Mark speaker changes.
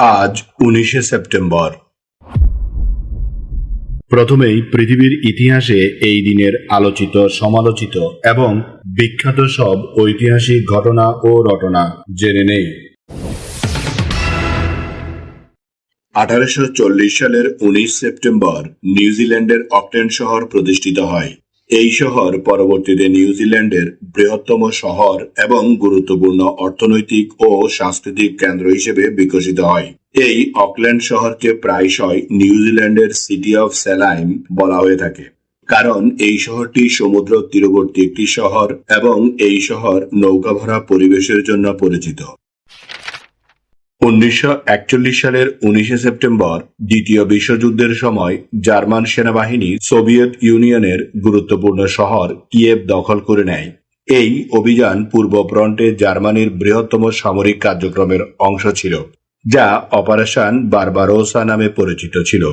Speaker 1: আজ উনিশে সেপ্টেম্বর। প্রথমেই পৃথিবীর ইতিহাসে এই দিনের আলোচিত, সমালোচিত এবং বিখ্যাত সব ঐতিহাসিক ঘটনা ও রটনা জেনে নেই। আঠারোশো চল্লিশ সালের উনিশ সেপ্টেম্বর নিউজিল্যান্ডের অকটেন শহর প্রতিষ্ঠিত হয়। এই শহর পরবর্তীতে নিউজিল্যান্ডের বৃহত্তম শহর এবং গুরুত্বপূর্ণ অর্থনৈতিক ও সাংস্কৃতিক কেন্দ্র হিসেবে বিকশিত হয়। এই অকল্যান্ড শহরকে প্রায়শই নিউজিল্যান্ডের সিটি অফ স্যালাইম বলা হয়ে থাকে। কারণ এই শহরটি সমুদ্র তীরবর্তী একটি শহর এবং এই শহর নৌকা ভরা পরিবেশের জন্য পরিচিত। উনিশশো একচল্লিশ সালের উনিশে সেপ্টেম্বর দ্বিতীয় বিশ্বযুদ্ধের সময় জার্মান সেনাবাহিনী সোভিয়েত ইউনিয়নের গুরুত্বপূর্ণ শহর কিয়েভ দখল করে নেয়। এই অভিযান পূর্ব ফ্রন্টে জার্মানির বৃহত্তম সামরিক কার্যক্রমের অংশ ছিল, যা অপারেশন বারবারোসা নামে পরিচিত ছিল।